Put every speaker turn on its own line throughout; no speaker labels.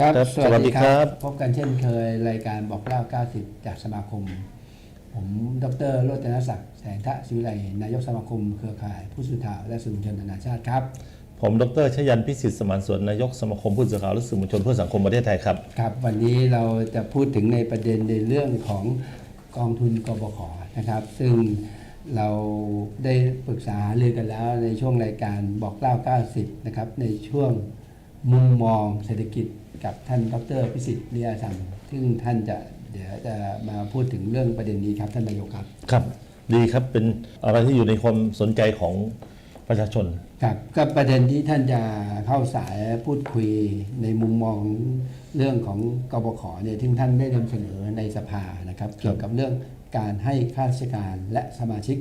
ครับ
ครับ สวัสดีครับ
พบกันเช่นเคยรายการบอกเล่า 90 จากสมาคม ผมดรโรจนศักดิ์แสงทะศิวิไลนายกสมาคม เครือข่ายผู้สื่อข่าวและสื่อมวลชนนานาชาติครับ
ผมดรชยันพิสิทธิ์สมานสวนนายกสมาคมผู้สื่อข่าวและสื่อมวลชนเพื่อสังคมประเทศไทยครับ
ครับ วันนี้เราจะพูดถึงในประเด็นในเรื่องของกองทุนกบขนะครับ ซึ่งเราได้ปรึกษาหารือกันแล้วในช่วงรายการบอกเล่า 90 นะครับในช่วงมุมมองเศรษฐกิจ กับท่านดรพิสิทธิ์เลียสัมซึ่งท่านจะเดี๋ยวจะมาพูดถึงเรื่องประเด็นนี้ครับท่านนายกครับ
ครับ ดีครับเป็นอะไรที่อยู่ในความสนใจของประชาชน
ครับก็ประเด็นที่ท่านจะเข้าสายพูดคุยในมุมมองเรื่องของกบขเนี่ยที่ท่านได้นำเสนอในสภานะครับเกี่ยวกับเรื่องการให้ข้าราชการและสมาชิก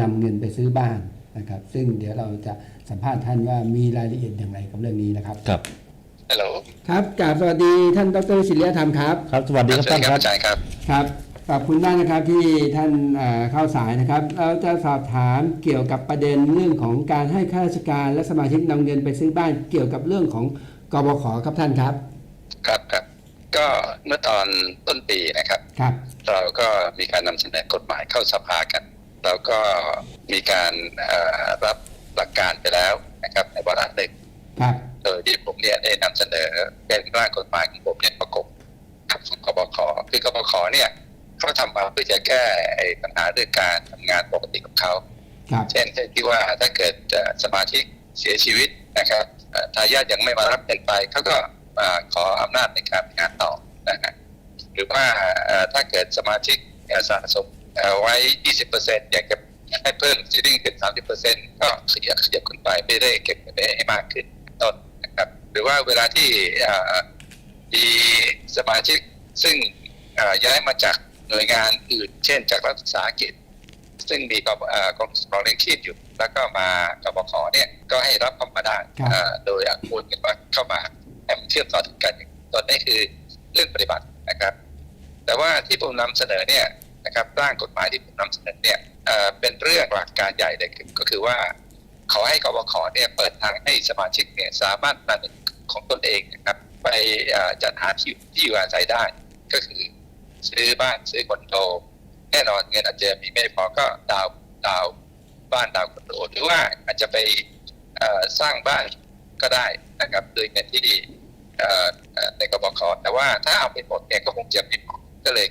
นำเงินไปซื้อบ้านนะครับ ซึ่งเดี๋ยวเราจะสัมภาษณ์ท่านว่ามีรายละเอียดอย่างไรกับเรื่องนี้นะครับ
ครับ
ฮัลโหล
ครับกราบสวัสดีท่านดรศิริยธรรมครับ
ครับ สวัสดีครับท่านครับ
อาจารย์ครับ
ครับขอบคุณมากนะครับที่ท่านเอ่อเข้าสายนะครับ เราจะสอบถามเกี่ยวกับประเด็นเรื่องของการให้ข้าราชการและสมาชิกนำเงินไปซื้อบ้านเกี่ยวกับเรื่องของกบขครับท่านครับ
ครับครับก็เมื่อตอนต้นปีนะครับ
ครับ
เราก็มีการนำเสนอกฎหมายเข้าสภากันเราก็มีการเอ่อรับหลักการไปแล้วนะครับในวาระหนึ่ง
ครับ
โดยที่ผมเนี่ยได้นำเสนอเป็นร่างกฎหมายของผมเนี่ยประกบกับของกบขคือกบขเนี่ยเขาทำมาเพื่อจะแก้ไอ้ปัญหาเรื่องการทำงานปกติของเขา
ครับ
เช่นเช่นที่ว่าถ้าเกิดเอ่อสมาชิกเสียชีวิตนะครับเอ่อทายาทยังไม่มารับเงินไปเขาก็มาขออำนาจในการงานต่อนะฮะหรือว่าเอ่อถ้าเกิดสมาชิกเอ่อสะสมเอ่อไว้ 20%อยากจะให้เพิ่มซีดิ้งเป็น 30%ก็ขยับขยับขึ้นไปไม่ได้เก็บเงินได้ให้มากขึ้นต้นนะครับ หรือว่าเวลาที่เอ่อมีสมาชิกซึ่งเอ่อย้ายมาจากหน่วยงานอื่น เช่น จากรัฐวิสาหกิจ ซึ่งมีกบเอ่อกองกองเลี้ยงชีพอยู่ แล้วก็มากบขเนี่ยก็ให้รับเข้ามาได้
ครับ
เอ่อโดยโอนเงินมาเข้ามาให้มันเชื่อมต่อถึงกันตอนนี้คือเรื่องปฏิบัตินะครับ แต่ว่าที่ผมนำเสนอเนี่ยนะครับร่างกฎหมายที่ผมนำเสนอเนี่ยเอ่อเป็นเรื่องหลักการใหญ่เลยคือก็คือว่าขอให้กบขเนี่ยเปิดทางให้สมาชิกเนี่ยสามารถนำเงิน ของตนเองนะครับ ไปเอ่อจัดหาที่อยู่ที่อยู่อาศัยได้ ก็คือ ซื้อบ้านซื้อคอนโดแน่นอนเงินอาจจะมีไม่พอก็ดาวน์ดาวน์บ้านดาวน์คอนโดหรือว่าอาจจะไปเอ่อสร้างบ้านก็ได้นะครับโดยเงินที่เอ่อเอ่อในกบขแต่ว่าถ้าเอาไปหมดเนี่ยก็คงจะไม่พอก็เลย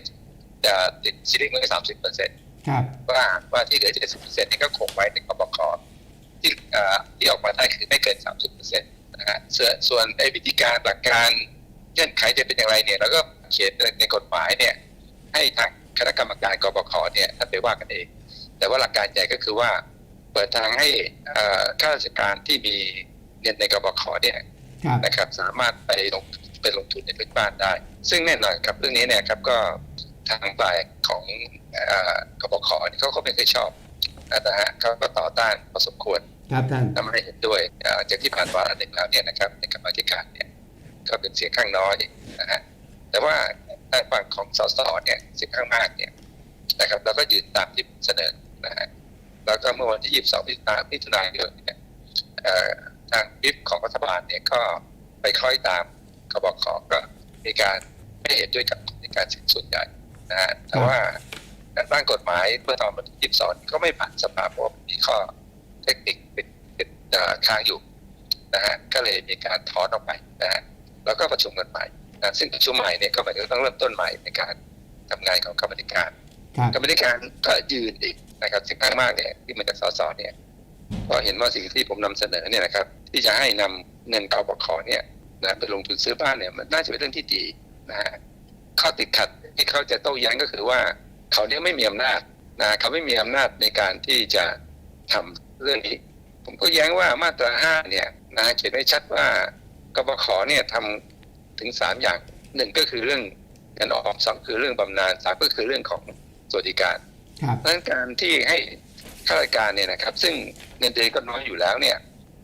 จะติดซีรีส์ไว้สามสิบเปอร์เซ็นต์
ครับ
ว่าว่าที่เหลือเจ็ดสิบเปอร์เซ็นต์นี่ก็คงไว้ในกบขที่เอ่อที่ออกมาได้คือไม่เกินสามสิบเปอร์เซ็นต์ นะฮะส่วนส่วนไอ้วิธีการหลักการเงื่อนไขจะเป็นอย่างไรเนี่ยเราก็เขียนในกฎหมายเนี่ยให้ทางคณะกรรมการกบขเนี่ยท่านไปว่ากันเอง แต่ว่าหลักการใหญ่ก็คือว่าเปิดทางให้เอ่อข้าราชการที่มีเงินในกบขเนี่ย
ครับ
นะครับสามารถไปลงไปลงทุนในพื้นบ้านได้ ซึ่งแน่นอนครับเรื่องนี้เนี่ยครับก็ทางฝ่ายของเอ่อกบขเนี่ยเขาก็ไม่เคยชอบนะฮะเขาก็ต่อต้านพอสมควร
ครับท่าน
ทำให้เห็นด้วยเอ่อจากที่ผ่านวาระหนึ่งแล้วเนี่ยนะครับในกรรมาธิการเนี่ยก็เป็นเสียงข้างน้อยนะฮะแต่ว่าทางฝั่งของสสเนี่ยเสียงข้างมากเนี่ยนะครับเราก็ยืนตามที่เสนอนะฮะแล้วก็เมื่อวันที่ 22 มิถุนายนมิถุนายนเนี่ยเอ่อทางวิปของรัฐบาลเนี่ยก็ไปคล้อยตามกบขก็มีการไม่เห็นด้วยกับในการเสียงส่วนใหญ่นะฮะแต่ว่าร่างกฎหมายเมื่อตอนวันที่ 22 ก็ไม่ผ่านสภาเพราะว่ามีข้อ เทคนิคติดติดเอ่อค้างอยู่นะฮะก็เลยมีการถอนออกไปนะฮะแล้วก็ประชุมกันใหม่นะซึ่งประชุมใหม่เนี่ยก็หมายถึงต้องเริ่มต้นใหม่ในการทำงานของกรรมธิการ
ครับ
กรรมธิการก็ยืนอีกนะครับสิ่งข้างมากเนี่ยที่มาจากสสเนี่ยก็เห็นว่าสิ่งที่ผมนำเสนอเนี่ยนะครับ ที่จะให้นำเงินกบขเนี่ยนะไปลงทุนซื้อบ้านเนี่ยมันน่าจะเป็นเรื่องที่ดีนะฮะข้อติดขัดที่เขาจะโต้แย้งก็คือว่า เขาเนี่ยไม่มีอำนาจนะเขาไม่มีอำนาจในการที่จะทำ เรื่องนี้ผมก็แย้งว่ามาตราห้าเนี่ยนะเขียนไว้ชัดว่ากบขเนี่ยทำถึงสามอย่างหนึ่งก็คือเรื่องเงินออมสองคือเรื่องบำนาญสามก็คือเรื่องของสวัสดิการ
ครับ
ดังนั้นการที่ให้ข้าราชการเนี่ยนะครับ ซึ่งเงินเดือนก็น้อยอยู่แล้วเนี่ย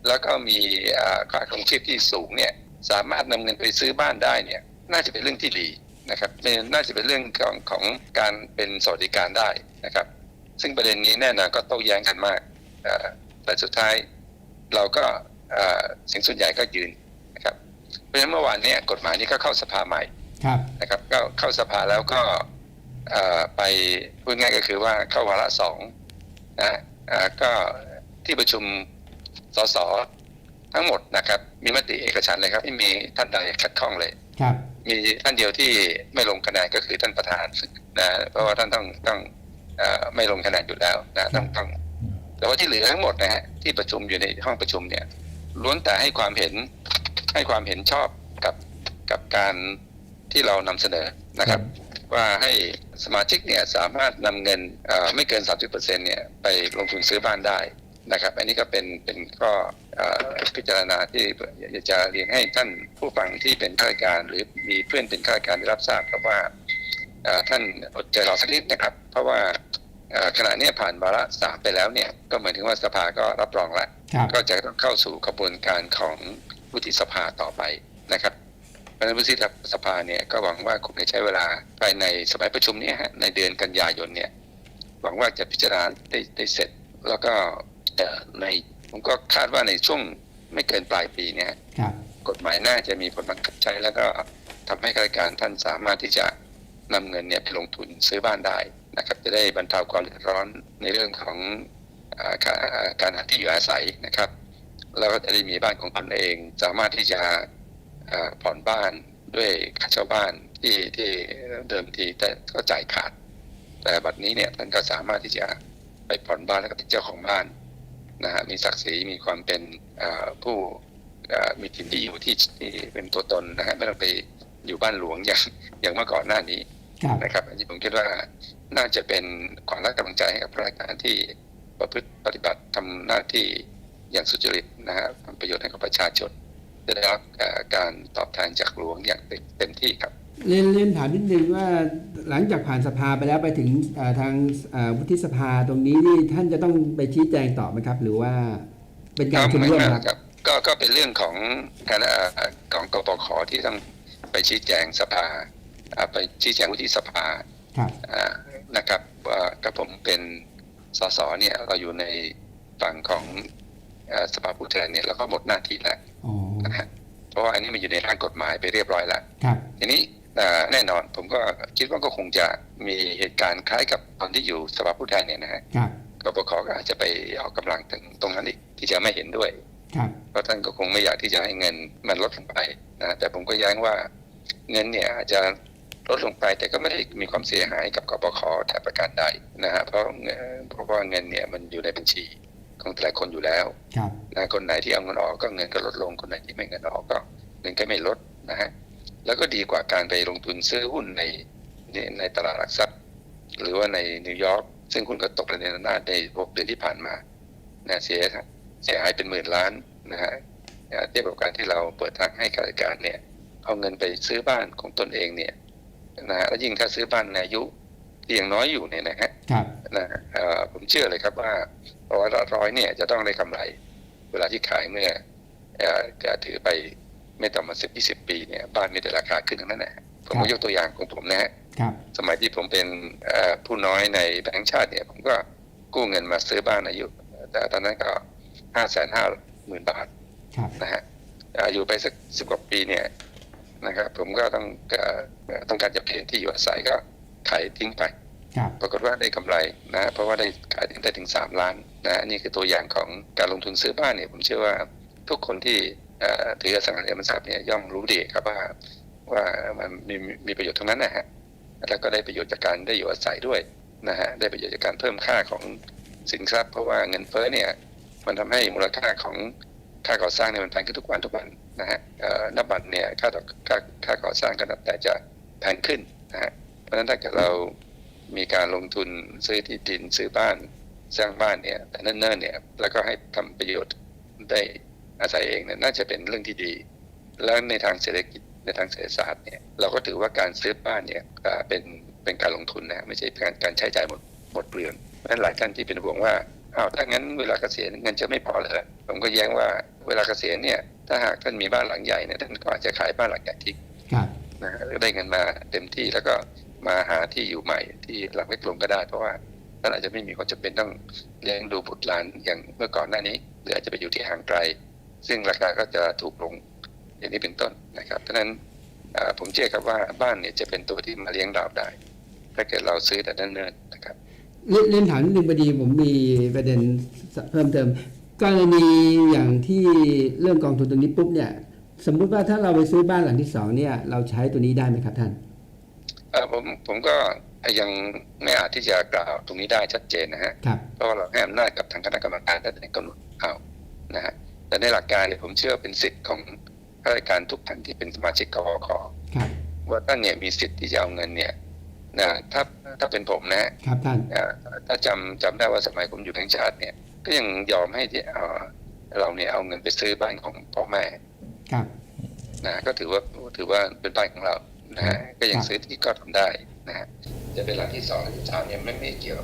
แล้วก็มีเอ่อค่าครองชีพที่สูงเนี่ย สามารถนำเงินไปซื้อบ้านได้เนี่ย น่าจะเป็นเรื่องที่ดีนะครับเป็นน่าจะเป็นเรื่องของของการเป็นสวัสดิการได้นะครับ ซึ่งประเด็นนี้แน่นอนก็โต้แย้งกันมากเอ่อ แต่สุดท้ายเราก็เอ่อเสียงส่วนใหญ่ก็ยืนนะครับ เพราะฉะนั้นเมื่อวานเนี้กฎหมายนี้ก็เข้าสภาใหม่
ครับ
นะครับ ก็เข้าสภาแล้วก็เอ่อไปพูดง่ายก็คือว่าเข้าวาระสองนะเอ่อก็ที่ประชุมสสทั้งหมดนะครับ มีมติเอกฉันท์เลยครับ ไม่มีท่านใดขัดข้องเลย
ครับ
มีท่านเดียวที่ไม่ลงคะแนนก็คือท่านประธานนะเพราะว่าท่านต้องต้องเอ่อไม่ลงคะแนนอยู่แล้วนะต้องต้อง แต่ว่าที่เหลือทั้งหมดนะฮะที่ประชุมอยู่ในห้องประชุมเนี่ยล้วนแต่ให้ความเห็นให้ความเห็นชอบกับกับการที่เรานำเสนอนะครับ ว่าให้สมาชิกเนี่ยสามารถนำเงินเอ่อไม่เกิน 30%เนี่ยไปลงทุนซื้อบ้านได้นะครับ อันนี้ก็เป็นเป็นข้อเอ่อพิจารณาที่อยากจะเรียนให้ท่านผู้ฟังที่เป็นข้าราชการ หรือมีเพื่อนเป็นข้าราชการได้รับทราบครับว่าเอ่อท่านอดใจรอสักนิดนะครับ เพราะว่าเอ่อ ขณะเนี้ยผ่านวาระสามไปแล้วเนี่ยก็หมายถึงว่าสภาก็รับรองแล้ว
ครับ
ก็จะต้องเข้าสู่กระบวนการของวุฒิสภาต่อไปนะครับเพราะฉะนั้นวุฒิสภาเนี่ยก็หวังว่าคงจะใช้เวลาภายในสมัยประชุมเนี้ฮะในเดือนกันยายนเนี่ยหวังว่าจะพิจารณาได้ได้เสร็จ แล้วก็เอ่อในผมก็คาดว่าในช่วงไม่เกินปลายปีเนี่ย
ครับ
กฎหมายน่าจะมีผลบังคับใช้แล้วก็ทำให้ข้าราชการท่านสามารถที่จะนำเงินเนี่ยไปลงทุนซื้อบ้านได้ นะครับจะได้บรรเทาความเดือดร้อนในเรื่องของอาการการหาที่อยู่อาศัยนะครับ แล้วก็จะได้มีบ้านของตนเอง สามารถที่จะเอ่อผ่อนบ้านด้วยค่าเช่าบ้านที่ที่เดิมทีแต่ก็จ่ายขาด แต่บัดนี้เนี่ยท่านก็สามารถที่จะไปผ่อนบ้านแล้วก็เป็นเจ้าของบ้านนะฮะมีศักดิ์ศรีมีความเป็นเอ่อผู้เอ่อมีถิ่นที่อยู่ที่ที่เป็นตัวตนนะฮะไม่ต้องไปอยู่บ้านหลวงอย่างอย่างเมื่อก่อนหน้านี้
ครับ
นะครับอันนี้ผมคิดว่า น่าจะเป็นขวัญและกำลังใจให้กับข้าราชการที่ประพฤติปฏิบัติทำหน้าที่อย่างสุจริตนะฮะทำประโยชน์ให้กับประชาชนจะได้รับเอ่อการตอบแทนจากหลวงอย่างเต็มเต็มที่ครับ
เรียนเรียนถามนิดนึงว่าหลังจากผ่านสภาไปแล้วไปถึงเอ่อทางเอ่อวุฒิสภาตรงนี้นี่ท่านจะต้องไปชี้แจงต่อไหมครับ หรือว่าเป็นการประชุมร่วมครับ
ครับ ก็ก็เป็นเรื่องของการเอ่อของกปขที่ต้องไปชี้แจงสภาอ่าไปชี้แจงวุฒิสภา
ครับ
อ่า นะครับว่ากับผมเป็นสสเนี่ยเราอยู่ในฝั่งของเอ่อสภาผู้แทนเนี่ยเราก็หมดหน้าที่แล้ว
อ๋อ
นะฮะเพราะว่าอันนี้มันอยู่ในร่างกฎหมายไปเรียบร้อยแล้ว
ครับ
ทีนี้เอ่อแน่นอนผมก็คิดว่าก็คงจะมีเหตุการณ์คล้ายกับตอนที่อยู่สภาผู้แทนเนี่ยนะฮะ
ครับ
กปขก็อาจจะไปออกกำลังถึงตรงนั้นอีกที่จะไม่เห็นด้วย
ครับ
เพราะท่านก็คงไม่อยากที่จะให้เงินมันลดลงไปนะแต่ผมก็แย้งว่าเงินเนี่ยอาจจะ ลดลงไปแต่ก็ไม่ได้มีความเสียหายกับกปขแต่ประการใดนะฮะเพราะเงินเพราะว่าเงินเนี่ยมันอยู่ในบัญชีของแต่ละคนอยู่แล้ว
ครับ
นะคนไหนที่เอาเงินออกก็เงินก็ลดลงคนไหนที่ไม่เงินออกก็เงินก็ไม่ลดนะฮะแล้วก็ดีกว่าการไปลงทุนซื้อหุ้นในในในตลาดหลักทรัพย์ หรือว่าในนิวยอร์กซึ่งคุณก็ตกระเด็นระนาดในหกเดือนที่ผ่านมานะเสียเสียหายเป็นหมื่นล้านนะฮะนะเทียบกับการที่เราเปิดทางให้ข้าราชการเนี่ยเอาเงินไปซื้อบ้านของตนเองเนี่ย นะฮะแล้วยิ่งถ้าซื้อบ้านในอายุที่ยังน้อยอยู่เนี่ยนะฮะ
ครับ
นะฮะเอ่อผมเชื่อเลยครับว่าร้อยละร้อยเนี่ยจะต้องได้กำไร เวลาที่ขายเมื่อเอ่อจะถือไปไม่ต่ำกว่าสิบยี่สิบปีเนี่ยบ้านมีแต่ราคาขึ้นทั้งนั้นนะฮะผม
ครั
ก็
บ
ยกตัวอย่างของผมนะฮะ
ครับ
สมัยที่ผมเป็นเอ่อผู้น้อยในแบงก์ชาติเนี่ย ผมก็กู้เงินมาซื้อบ้านอายุแต่ตอนนั้นก็ห้าแสนห้าหมื่นบาท
ครับ
นะฮะอ่าอยู่ไปสักสิบกว่าปีเนี่ย นะครับ ผมก็ต้องเอ่อต้องการจะเปลี่ยนที่อยู่อาศัยก็ขายทิ้งไป
ครับ
ปรากฏว่าได้กำไรนะเพราะว่าได้ขายได้ถึงสามล้านนะนี่คือตัวอย่างของการลงทุนซื้อบ้านเนี่ยผมเชื่อว่าทุกคนที่เอ่อถืออสังหาริมทรัพย์เนี่ยย่อมรู้ดีครับว่าว่ามันมีมีประโยชน์ทั้งนั้นนะฮะแล้วก็ได้ประโยชน์จากการได้อยู่อาศัยด้วยนะฮะได้ประโยชน์จากการเพิ่มค่าของสินทรัพย์เพราะว่าเงินเฟ้อเนี่ยมันทำให้มูลค่าของ ค่าก่อสร้างเนี่ยมันแพงขึ้นทุกวันทุกวันนะฮะนับบัตรเนี่ยค่าค่าค่าก่อสร้างก็นับแต่จะแพงขึ้นนะฮะเพราะฉะนั้นถ้าเกิดเรามีการลงทุนซื้อที่ดินซื้อบ้านสร้างบ้านเนี่ยแต่เนิ่นๆเนี่ยแล้วก็ให้ทำประโยชน์ได้อาศัยเองเนี่ยน่าจะเป็นเรื่องที่ดี แล้วในทางเศรษฐกิจในทางเศรษฐศาสตร์เนี่ยเราก็ถือว่าการซื้อบ้านเนี่ยเป็นเป็นการลงทุนนะไม่ใช่การการใช้จ่ายหมดหมดเปลืองเพราะฉะนั้นหลายท่านที่เป็นห่วงว่าอ้าวถ้างั้นเวลาเกษียณเงินจะไม่พอเลยผมก็แย้งว่า เวลาเกษียณเนี่ยถ้าหากท่านมีบ้านหลังใหญ่เนี่ยท่านก็อาจจะขายบ้านหลังใหญ่ทิ้ง
ครับ
นะฮะได้เงินมาเต็มที่แล้วก็มาหาที่อยู่ใหม่ที่หลังเล็กลงก็ได้ เพราะว่าท่านอาจจะไม่มีความจำเป็นต้องเลี้ยงดูบุตรหลานอย่างเมื่อก่อนหน้านี้ หรืออาจจะไปอยู่ที่ห่างไกล ซึ่งราคาก็จะถูกลงอย่างนี้เป็นต้นนะครับเพราะฉะนั้นเอ่อผมเชื่อครับว่าบ้านเนี่ยจะเป็นตัวที่มาเลี้ยงเราได้ ถ้าเกิดเราซื้อแต่เนิ่นๆนะครับ
เรียนเรียนถามนิดนึงพอดีผมมีประเด็นเพิ่มเติม กรณีอย่างที่เรื่องกองทุนตรงนี้ปุ๊บเนี่ยสมมุติว่าถ้าเราไปซื้อบ้านหลังที่สองเนี่ยเราใช้ตัวนี้ได้ไหมครับท่าน
เอ่อผมผมก็ยังไม่อาจที่จะกล่าวตรงนี้ได้ชัดเจนนะฮะ
ครับ
เพราะว่าเราให้อำนาจกับทางคณะกรรมการได้ในกำหนดเอานะฮะแต่ในหลักการเนี่ยผมเชื่อว่าเป็นสิทธิ์ของข้าราชการทุกท่านที่เป็นสมาชิกกวค
ครับ
ว่าท่านเนี่ยมีสิทธิ์ที่จะเอาเงินเนี่ยนะถ้าถ้าเป็นผมนะ
ครับท่าน
เอ่อถ้าจำจำได้ว่าสมัยผมอยู่แห่งชาติเนี่ย ก็ยังยอมให้ที่เอ่อเราเนี่ยเอาเงินไปซื้อบ้านของพ่อแม่
ครับ
นะก็ถือว่าถือว่าเป็นบ้านของเรานะฮะก็ยังซื้อที่ก็ทำได้นะฮะจะเป็นหลังที่สองหรือที่สามเนี่ยไม่ไม่เกี่ยว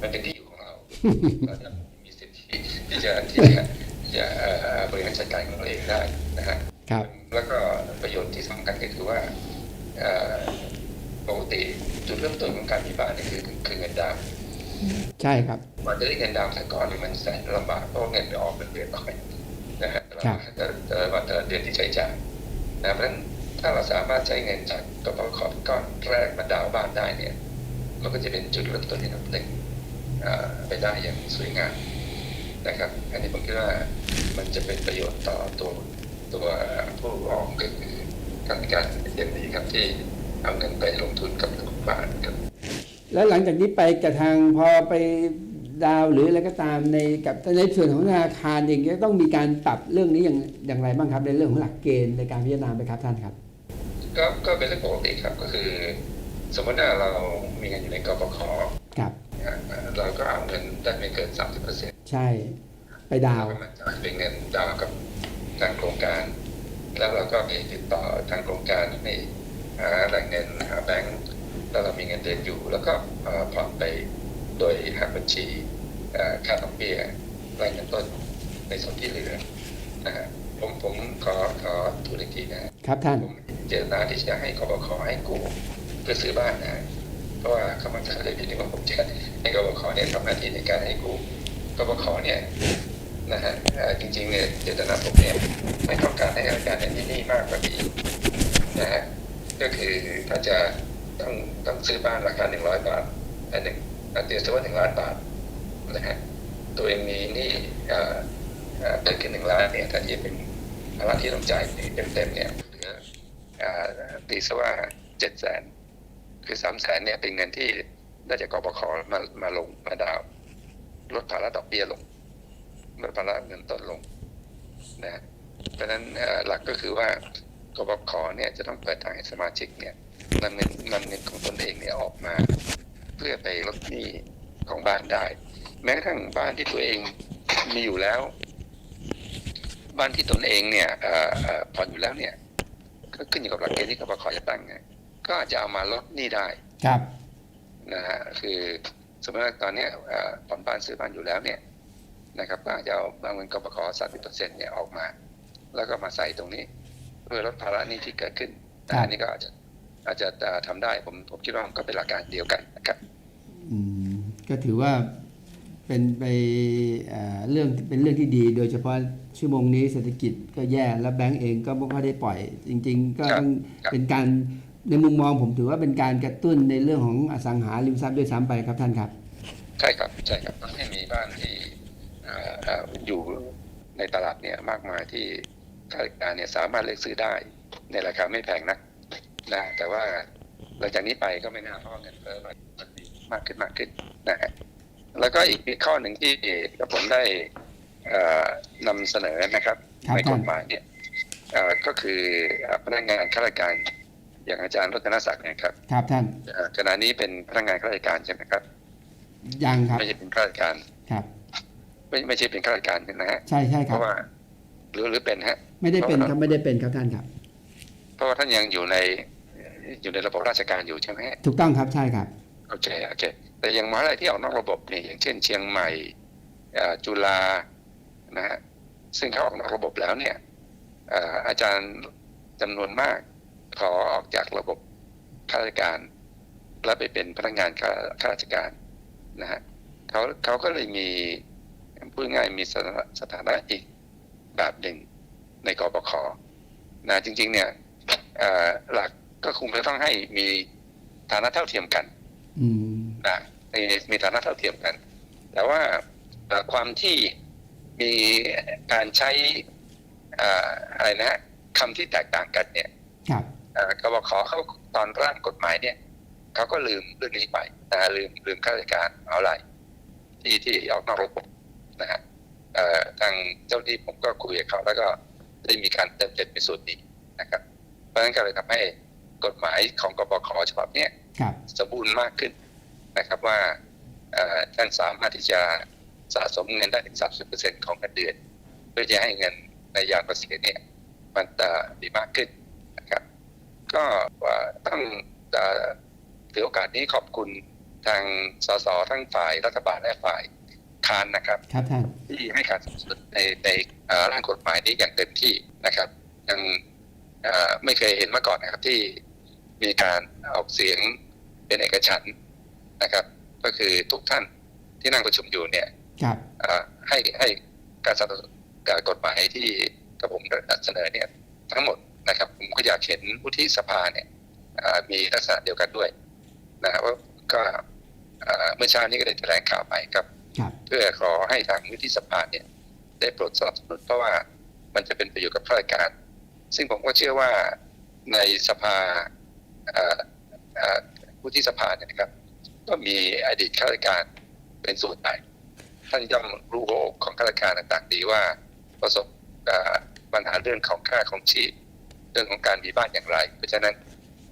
มันเป็นที่อยู่ของเราเราจะมีสิทธิที่จะที่จะที่จะเอ่อบริหารจัดการของเราเองได้นะฮะ
ครับ
แล้วก็ประโยชน์ที่สำคัญก็คือว่าเอ่อปกติจุดเริ่มต้นของการมีบ้านนี่คือคือเงินดาวน์
ใช่ครับ
กว่าจะได้เงินดาวน์แต่ก่อนนี่มันแสนลำบากเพราะว่าเงินไปออกเป็นเดือนน้อยนะฮะ
ครับ
แต่แต่ว่าแต่ละเดือนที่ใช้จ่ายนะเพราะฉะนั้นถ้าเราสามารถใช้เงินจากกระเป๋าขอก้อนแรกมาดาวน์บ้านได้เนี่ยมันก็จะเป็นจุดเริ่มต้นที่นับหนึ่งอ่าไปได้อย่างสวยงามนะครับ อันนี้ผมคิดว่ามันจะเป็นประโยชน์ต่อตัวตัวผู้ออกก็คือการการเย็นนี้ครับที่เอาเงินไปลงทุนกับรัฐบาลครับ
แล้วหลังจากนี้ไปกับทางพอไปดาวน์หรืออะไรก็ตามในกับในส่วนของธนาคารเองจะต้องมีการปรับเรื่องนี้อย่างอย่างไรบ้างครับ ในเรื่องของหลักเกณฑ์ในการพิจารณาไหมครับท่านครับ
ก็ก็เป็นเรื่องปกติครับก็คือ สมมติว่าเรามีเงินอยู่ในกปค
ครับ
เราก็เอาเงินได้ไม่เกิน30เปอร์เซ็นต์
ใช่ ไปดาวน์
มันจ่ายเป็นเงินดาวน์กับทางโครงการ แล้วเราก็ไปติดต่อทางโครงการในหาแหล่งเงินหาแบงก์ แล้วเรามีเงินเดือนอยู่ แล้วก็เอ่อผ่อนไปโดยหักบัญชีเอ่อค่าดอกเบี้ยรายเงินต้นในส่วนที่เหลือนะฮะผมผมขอขอทูลอีกทีนะฮะ
ครับท่าน
ผมเจตนาที่จะให้กบขให้กู้เพื่อซื้อบ้านนะเพราะว่าเขามาจากเลยที่ว่าผมจะให้กบขเนี่ยทำหน้าที่ในการให้กู้กบขเนี่ยนะฮะเอ่อจริงๆเนี่ยเจตนาผมเนี่ยไม่ต้องการให้อาการในที่นี่มากกว่านี้นะฮะก็คือถ้าจะ ต้องต้องซื้อบ้านราคาหนึ่งร้อยบาทอันหนึ่งอันเดียวซื้อว่าหนึ่งล้านบาทนะฮะตัวเองมีหนี่เอ่อเอ่อเกิดขึ้นหนึ่งล้านเนี่ยถ้าจะเป็นภาระที่ต้องจ่ายเต็มๆเนี่ยเหลืออ่าตีซะว่าเจ็ดแสนคือสามแสนเนี่ยเป็นเงินที่ได้จากกบขมามาลงมาดาวลดภาระดอกเบี้ยลงลดภาระเงินต้นลงนะเพราะฉะนั้นหลักก็คือว่ากบขเนี่ยจะต้องเปิดทางให้สมาชิกเนี่ย นำเงินนำเงินของตนเองเนี่ยออกมา เพื่อไปลดหนี้ของบ้านได้ แม้กระทั่งบ้านที่ตัวเองมีอยู่แล้ว บ้านที่ตนเองเนี่ยเอ่อเอ่อผ่อนอยู่แล้วเนี่ย ก็ขึ้นอยู่กับหลักเกณฑ์ที่กบขจะตั้งไงก็อาจจะเอามาลดหนี้ได้
ครับ
นะฮะคือสมมติว่าตอนเนี้ยเอ่อผ่อนบ้านซื้อบ้านอยู่แล้วเนี่ยนะครับก็อาจจะเอาบางเงินกบขสามสิบเปอร์เซ็นต์เนี่ยออกมา แล้วก็มาใส่ตรงนี้ เพื่อลดภาระหนี้ที่เกิดขึ้น
ครั
นะ
บ
อันนี้ก็อาจจะ อาจจะเอ่อทำได้ผมผมคิดว่ามันก็เป็นหลักการเดียวกันนะครับ
อืมก็ถือว่าเป็นไปเอ่อเรื่องเป็นเรื่องที่ดี โดยเฉพาะชั่วโมงนี้เศรษฐกิจก็แย่แล้วแบงก์เองก็ไม่ค่อยได้ปล่อย จริง ๆ ก็
ครับ
ต้อง
ครับ
เป็นการในมุมมองผมถือว่าเป็นการกระตุ้นในเรื่องของอสังหาริมทรัพย์ด้วยซ้ำไปครับท่านครับ
ใช่ครับใช่ครับต้องให้มีบ้านที่เอ่อเอ่ออยู่ในตลาดเนี่ยมากมายที่ข้าราชการเนี่ยสามารถเลือกซื้อได้ ในราคาไม่แพงนัก นะแต่ว่าหลังจากนี้ไปก็ไม่น่าเพราะว่าเงินเฟ้อมันมันมีมากขึ้นมากขึ้นนะฮะแล้วก็อีกอีกข้อหนึ่งที่กับผมได้เอ่อนำเสนอนะครับ
ครับ
ใน
ท่าน
กฎหมายเนี่ยเอ่อก็คือเอ่อพนักงานข้าราชการอย่างอาจารย์รัตนศักดิ์เนยครับ
ครับท่าน
เอ่อขณะนี้เป็นพนักงานข้าราชการใช่ไหมครับ
ยังครับ
ไม่ใช่เป็นข้าราชการ
ครับ
ไม่ไม่ใช่เป็นข้าราชการนะฮะ
ใช่ใช่
เพ
ครับ
ราะว่าหรือหรือเป็นฮะ
ไม่ได้เป็นครับไม่ได้เป็นครับท่านครับ
เพราะว่าท่านยังอยู่ใน อยู่ในระบบราชการอยู่ใช่ไหมฮะ
ถูกต้องครับใช่ครับ
โอเคโอเค แต่อย่างมหาลัยที่ออกนอกระบบเนี่ยอย่างเช่น เชียงใหม่เอ่อจุฬานะฮะซึ่งเขาออกนอกระบบแล้วเนี่ยเอ่ออาจารย์จำนวนมากขอออกจากระบบข้าราชการ แล้วไปเป็นพนักงานข้าข้าราชการนะฮะเขาเขาก็เลยมีพูดง่ายๆมีสถานะสถานะอีกแบบหนึ่งในกบขนะจริง ๆ เนี่ยเอ่อหลัก ก็คงจะต้องให้มีฐานะเท่าเทียมกัน
อืม
นะมีมีฐานะเท่าเทียมกัน แต่ว่าเอ่อความที่มีการใช้เอ่ออะไรนะฮะคำที่แตกต่างกันเนี่ย
ครับ
เอ่อกบขเขาตอนร่างกฎหมายเนี่ยเขาก็ลืมเรื่องนี้ไปนะฮะลืมลืมข้าราชการเอาอะไรที่ที่ออกนอกระบบนะฮะเอ่อทางเจ้าหน้าที่ผมก็คุยกับเขาแล้วก็ได้มีการเติมเต็มในส่วนนี้นะครับ เพราะฉะนั้นก็เลยทำให้ กฎหมายของกบขฉบับเนี้ย
ครับ
สมบูรณ์มากขึ้นนะครับว่าเอ่อท่านสามารถที่จะสะสมเงินได้ถึง 30%ของเงินเดือน เพื่อจะให้เงินในยามเกษียณเนี่ยมันจะดีมากขึ้นนะครับ ก็ว่าต้องเอ่อถือโอกาสนี้ขอบคุณทางสสทั้งฝ่ายรัฐบาลและฝ่ายค้านนะครับ
ครับท่าน
ที่ให้การสนับสนุนในในเอ่อร่างกฎหมายนี้อย่างเต็มที่นะครับยังเอ่อไม่เคยเห็นมาก่อนนะครับที่ มีการออกเสียงเป็นเอกฉันท์นะครับ ก็คือทุกท่านที่นั่งประชุมอยู่เนี่ย
ครับ
เอ่อให้ให้การสนับสนุนการกฎหมายที่กระผมได้เสนอเนี่ยทั้งหมดนะครับ ผมก็อยากเห็นวุฒิสภาเนี่ยเอ่อมีลักษณะเดียวกันด้วยนะครับว่าก็เอ่อเมื่อเช้านี้ก็ได้แถลงข่าวไปครับ
ครับ
เพื่อขอให้ทางวุฒิสภาเนี่ยได้โปรดสนับสนุนเพราะว่ามันจะเป็นประโยชน์กับข้าราชการ ซึ่งผมก็เชื่อว่าในสภา เอ่อเอ่สภาเนี่ยนะครับ ก็มีอดีตข้าราชการเป็นส่วนใหญ่ท่านย่อมรู้หัวอกของข้าราชการต่างๆดีว่าประสบปัญหาเรื่องของค่าของชีพเรื่องของการมีบ้านอย่างไร เพราะฉะนั้น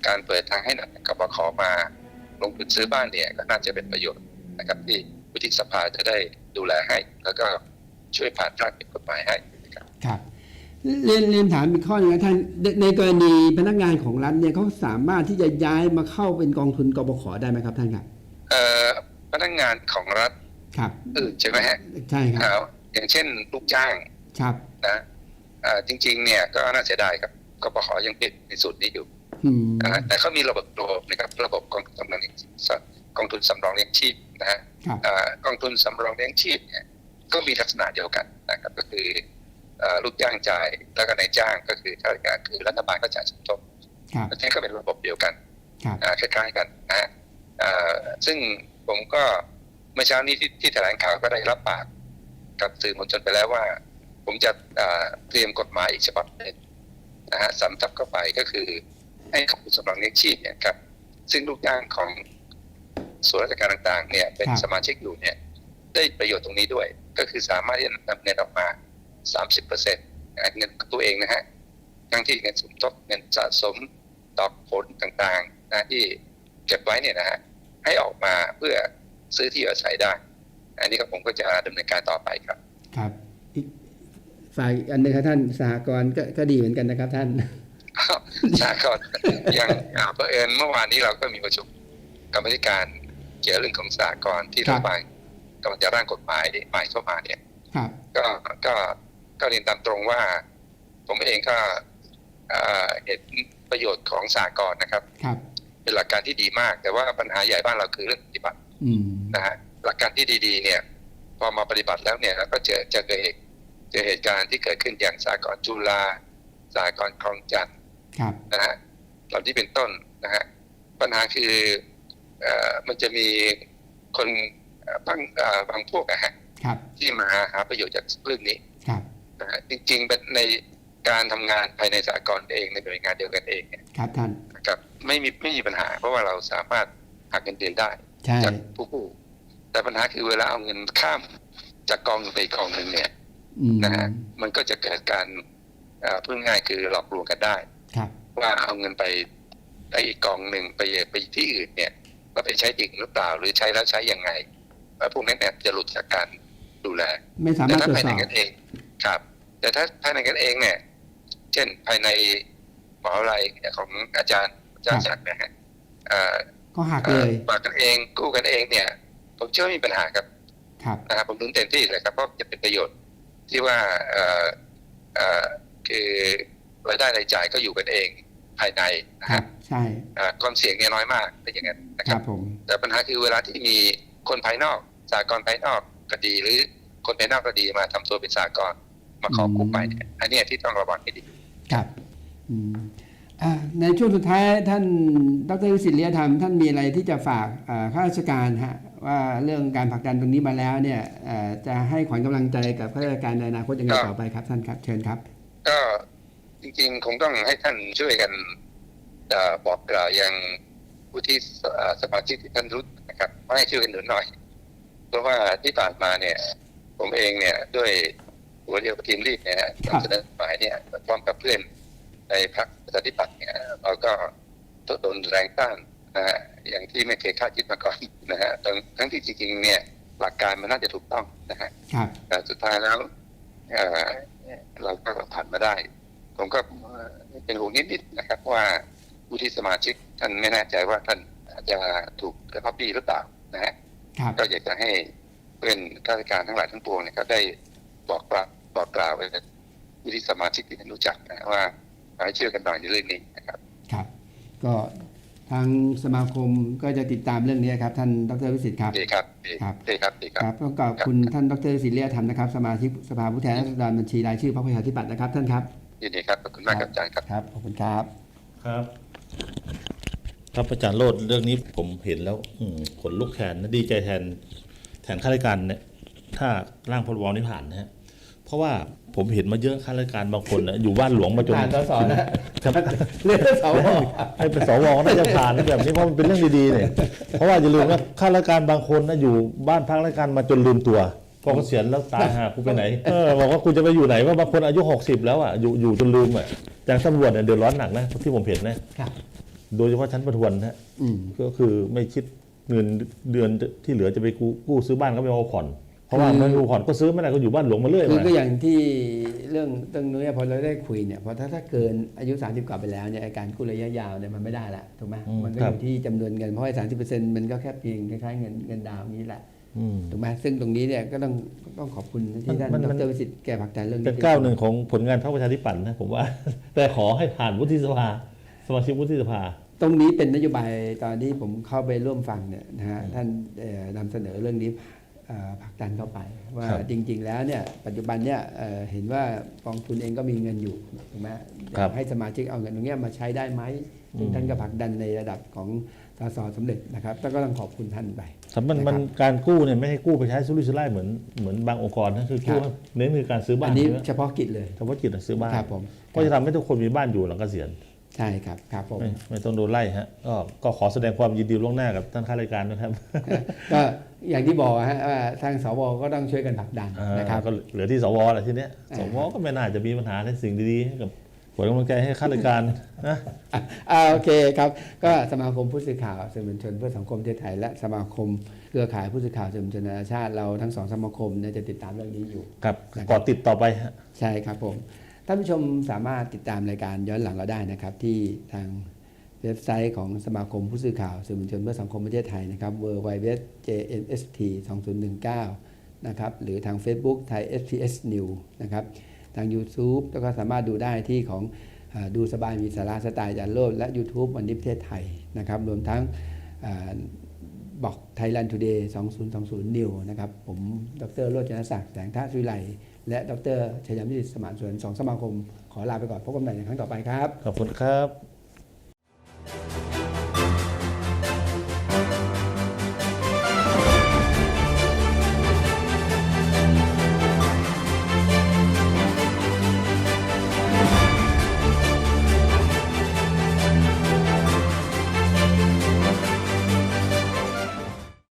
การเปิดทางให้หนักกบขอมาลงทุนซื้อบ้านเนี่ยก็น่าจะเป็นประโยชน์นะครับที่วุฒิสภาจะได้ดูแลให้ แล้วก็ช่วยผ่านร่างเป็นกฎหมายให้นะครับ
เรียนเรียนถามอีกข้อหนึงนะท่านในในกรณีพนักงานของรัฐเนี่ยเขาสามารถที่จะย้ายมาเข้าเป็นกองทุนกบขได้ไหมครับท่านครับ
เอ่อพนักงานของรัฐ
ครับ
อื่นใช่ไหมฮะ
ใช่ครับ
เอาอย่างเช่นลูกจ้าง
ครับ
นะเอ่อจริง ๆ เนี่ยก็น่าเสียดายครับกปขยังเป็นในสูตรนี้อยู่
อืม
นะฮะแต่เขามีระบบระบบนะครับระบบกองทุนสำรองเลี้ยงกองทุนสำรองเลี้ยงชีพนะฮะ
ครับ
เอ่อกองทุนสำรองเลี้ยงชีพเนี่ยก็มีลักษณะเดียวกันนะครับก็คือเอ่อ ลูกจ้างจ่ายแล้วก็นายจ้างก็คือข้าราชการคือรัฐบาลก็จ่ายสมทบ
ครับ
อันนี้ก็เป็นระบบเดียวกัน
ครับ
อ่าคล้ายๆกันนะฮะเอ่อซึ่งผมก็เมื่อเช้านี้ที่ที่แถลงข่าวก็ได้รับปากกับสื่อมวลชนไปแล้วว่า ผมจะเอ่อเตรียมกฎหมายอีกฉบับหนึ่งนะฮะสำทับเข้าไปก็คือ ให้กองทุนสำรองเลี้ยงชีพเนี่ยครับ ซึ่งลูกจ้างของส่วนราชการต่างๆ เนี่ยเป็น
ครับ
สมาชิกอยู่เนี่ย ได้ประโยชน์ตรงนี้ด้วย ก็คือสามารถที่จะนำเงินออกมา 30เปอร์เซ็นต์เงินของตัวเองนะฮะทั้งที่เงินสมทบเงินสะสมดอกผลต่างๆนะที่เก็บไว้เนี่ยนะฮะให้ออกมาเพื่อซื้อที่อยู่อาศัยได้ อันนี้ก็ผมก็จะดำเนินการต่อไปครับ
ครับอีกฝ่ายอีกอันหนึงครับท่านสหกรณ์ก็ก็ดีเหมือนกันนะครับท่าน
สากลอย่างอ่าเผอิญเมื่อวานนี้เราก็มีประชุมกรรมธิการเกี่ยวเรื่องของสากลที่
ครั
รับฐบาลกำลังจะร่างกฎหมายใหม่เข้ามาเนี่ย
ครับ
ก็ก็ ก็เรียนตามตรงว่า ผมเองก็เอ่อเห็นประโยชน์ของสากลนะครับ
ครับ
เป็นหลักการที่ดีมาก แต่ว่าปัญหาใหญ่บ้านเราคือเรื่องปฏิบัติ
อืม
นะฮะหลักการที่ดีๆ เนี่ย พอมาปฏิบัติแล้วเนี่ยแล้วก็เจอเจอเกิดเหตุเจอเหตุการณ์ที่เกิดขึ้นอย่างสากลจุฬาสากลคลองจันทร์
ครับ
นะฮะเหล่านี้เป็นต้นนะฮะปัญหาคือเอ่อมันจะมีคนเอ่อบางเอ่อบางพวกอะฮะ
ครับ
ที่มาหาประโยชน์จากเรื่องนี้
ครับ
นะฮะจริงๆเป็นในการทำงานภายในสากลเองในหน่วยงานเดียวกันเองเนี่ย
ครับท่าน
นะครับไม่มีไม่มีปัญหา เพราะว่าเราสามารถหักเงินเดือนได้
ใช่
จากผู้กู้แต่ปัญหาคือเวลาเอาเงินข้ามจากกองหนึ่งไปอีกกองหนึ่งเนี่ย
อืม
นะฮะมันก็จะเกิดการเอ่อพูดง่ายคือหลอกลวงกันได้
ครับ
ว่าเอาเงินไปไปอีกกองหนึ่งไปไปที่อื่นเนี่ยก็ไปใช้จริงหรือเปล่า หรือใช้แล้วใช้ยังไงแล้วพวกนั้นเนี่ยจะหลุดจากการดูแล
ไม่สา
แต่
มารถ
ถ้า
ตรว
ภาย
จส
ใน
อบ
กันเองครับ แต่ถ้าภายในกันเองเนี่ย เช่นภายในมหาวิทยาลัยของอาจารย์อาจารย์ศักดิ์นะฮะเอ่อ
ก็หัก
เอ่
เล
อยฝากกันเองกู้กันเองเนี่ย ผมเชื่อไม่มีปัญหาครับ
ครับ
นะครับผมถึงเต็มที่เลยครับเพราะจะเป็นประโยชน์ที่ว่าเอ่อเอ่อคือรายได้รายจ่ายก็อยู่กันเองภายในนะ
ค
ค
รั
รั
บบใช่
อ่าความเสี่ยงเนี่ยน้อยมากเป็นอย่างนั้นนะ
ค
ครั
รั
บบ
ผม
แต่ปัญหาคือเวลาที่มีคนภายนอกสากลภายนอกก็ดีหรือคนภายนอกก็ดีมาทำตัวเป็นสากล มาขอกู้ไปเนี่ยอันเนี้ยที่ต้องระวังให้ดี
ครับอืมอ่าในช่วงสุดท้ายท่านดรวิสิตเลียธรรมท่านมีอะไรที่จะฝากอ่าข้าราชการฮะว่าเรื่องการผลักดันตรงนี้มาแล้วเนี่ยเอ่อจะให้ขวัญกำลังใจกับข้าราชการในอนาคตยังไง
ครับ
ต่อไปครับท่านครับเชิญครับ
ก็จริงๆ คงต้องให้ท่านช่วยกันเออบอกกล่าวยังผู้ที่สเอ่อสมาชิกที่ท่านรู้นะครับว่าให้ช่วยกันหนุนหน่อย เพราะว่าที่ผ่านมาเนี่ย ผมเองเนี่ยด้วยหั วเรียวกับทีมรีดเนี่ยฮะ
ครับ
นำเสนอหมายเนี่ยพร้อมกับเพื่อนในพรรคประชาธิปัตย์เนี่ยเราก็โดนแรงต้านนะฮะอย่างที่ไม่เคยคาดคิดมาก่อนนะฮะทั้งทั้งที่จริงๆเนี่ยหลักการมันน่าจะถูกต้องนะฮะ
ครับ
แต่สุดท้ายแล้วเอ่อเราก็ผ่านมาได้ ผมก็เป็นห่วงนิดๆนะครับว่าผู้ที่สมาชิกท่านไม่แน่ใจว่าท่านอาจจะถูกกระทบดีหรือเปล่านะฮะ
ครับ
ก็อยากจะให้เพื่อนข้าราชการทั้งหลายทั้งปวงเนี่ยครับได้บอกกล่าว บอกกล่าวไปกับผู้ที่สมาชิกที่ท่านรู้จักนะว่าให้เชื่อกันหน่อยในเรื่องนี้นะครับ
ครับ ก็ทางสมาคมก็จะติดตามเรื่องนี้ครับท่านดรวิสิตครับ
ดีครับดี
ครับ
ดีครับดีค
ครับรับต้องขอบคุณท่านดรวิสิตเลียธรรมนะครับ สมาชิกสภาผู้แทนราษฎรบัญชีรายชื่อพรรคประชาธิปัตย์นะครับท่านครับ
ยินดีครับขอบคุณมากครับอาจารย์ครับ
ครับขอบคุณครับ
ครับครับอาจารย์โรดเรื่องนี้ผมเห็นแล้วอืมขนลุกแทนนะดีใจแทนแทนข้าราชการเนี่ยถ้าร่างพรบนี้ผ่านนะฮะเพ ราะว่าผมเห็นมาเยอะข้าราชการบางคนนะอยู่บ้านหลวงมาจน
ผ่านสสนะ
ครับ
เรื่องสว
ให้เป็นสวก็น่าจะผ่านแบบนี้เพราะมันเป็นเรื่องดีๆเนี่ยเพราะว่าอย่าลืมว่าข้าราชการบางคนนะอยู่บ้านพักราชการมาจนลืมตัวพอเกษียณแล้วตายหากูไปไหนเออบอกว่ากูจะไปอยู่ไหนว่าบางคนอายุ 60 แล้วอะอยู่อยู่จนลืมอะอย่างตำรวจเนี่ยเดือดร้อนหนักนะที่ผมเห็นนะครับโดยเฉพาะชั้นประทวนนะ
อืม
ก็คือไม่คิดเงินเดือนที่เหลือจะไปกู้กู้ซื้อบ้านก็ไม่เอาผ่อนเพ ราะว่า
คือ
ไม่เอาผ่อนก็ซื้อไม่ได้ก็อยู่บ้านหลวงมาเรื่อย
คือ
มา
ก็อย่างที่เรื่องเรื่องนี้พอเราได้คุยเนี่ยพอถ้าถ้าเกินอายุ 30 กว่าไปแล้วเนี่ยไอ้การกู้ระยะยาวเนี่ยมันไม่ได้ละถูกไหมมันก็อยู่ที่จำนวนเงินเพราะไอ้สามสิบเปอร์เซ็นต์มันก็แค่เพียงคล้ายๆเงินเงินดาวน์นี้แหละ
อืม
ถูกไหมซึ่งตรงนี้เนี่ยก็ต้องต้องขอบคุณที่ท่าน
มัน
ด
มัน
รวิสิทธิ์แก้ผลักดันเรื่องนี้
เป็นก้าวหนึ่งของผลงานพรรคประชาธิปัตย์นะผมว่า แต่ขอให้ผ่านวุฒิสภาสมาชิกวุฒิสภา
ตรงนี้เป็นนโยบายตอนที่ผมเข้าไปร่วมฟังเนี่ยนะฮะท่านเอ่อนำเสนอเรื่องนี้เอ่อ ผลักดันเข้าไป ว่า
ครับ
จริง ๆ แล้วเนี่ยปัจจุบันเนี่ยเอ่อเห็นว่ากองทุนเองก็มีเงินอยู่ถูกไหมอยากให้สมาชิกเอาเงินตรงเนี้ยมาใช้ได้ไหมซึ่งท่านก็ผลักดันในระดับของสสสำเร็จนะครับแล้วก็ต้องขอบคุณท่านไป
สำมัน
นะครับ
มันการกู้เนี่ยไม่ให้กู้ไปใช้สุรุ่ยสุร่ายเหมือนเหมือนบางองค์กรนะคือกู้
ครับ
เน้นคือการซื้อบ้า
อั
น
นนี้
ใช่ไหม
เฉพาะกิจเลย
เฉพาะกิจอะซื้อบ้าน
ครับผม
ก็จะทำให้ทุกคนมีบ้านอยู่หลังเกษียณ
ใช่ครับครับผม
ไม่ไม่ต้องโดนไล่ฮะก็ก็ขอแสดงความยินดีล่วงหน้ากับท่านข้าราชการนะครับ
ก็อย่างที่บอกฮะว่าทางสวก็ต้องช่วยกันผลักดันนะครับ
ก็เหลือที่สวแหละทีเนี้ยสวก็ไม่น่าจะมีปัญหาในสิ่งดีๆให้กับผลกำลังใจให้ข้าราชการนะ
อะอ่าโอเคครับ ก็สมาคมผู้สื่อข่าวสื่อมวลชนเพื่อสังคมประเทศไทย และสมาคมเครือข่ายผู้สื่อข่าวสื่อมวลชนนานาชาติเราทั้งสองสมาคมเนี่ยจะติดตามเรื่องนี้อยู่
ครับ
นะครับ
ก่อติดต่อไปฮะ
ใช่ครับผม ท่านผู้ชมสามารถติดตามรายการย้อนหลังเราได้นะครับ ที่ทางเว็บไซต์ของสมาคมผู้สื่อข่าวสื่อมวลชนเพื่อสังคมประเทศไทยนะครับ w w w jnst 2019นะครับหรือทาง Facebook ไทย SPS New นะครับทาง YouTube แล้วก็สามารถดูได้ที่ของอดูสบายมีสาระสไตล์จารย์โลดและ YouTube วันนี้ประเทศไทยนะครับ รวมทั้งอบอก Thailand Today 2020 New นะครับ ผม ดรโรจนศักดิ์แสงท่าสุไล และดรชัยยามยิสมานส่วนสองสมาคม ขอลาไปก่อนพบกันใหม่ในครั้งต่อไปครับ
ขอบคุณครับ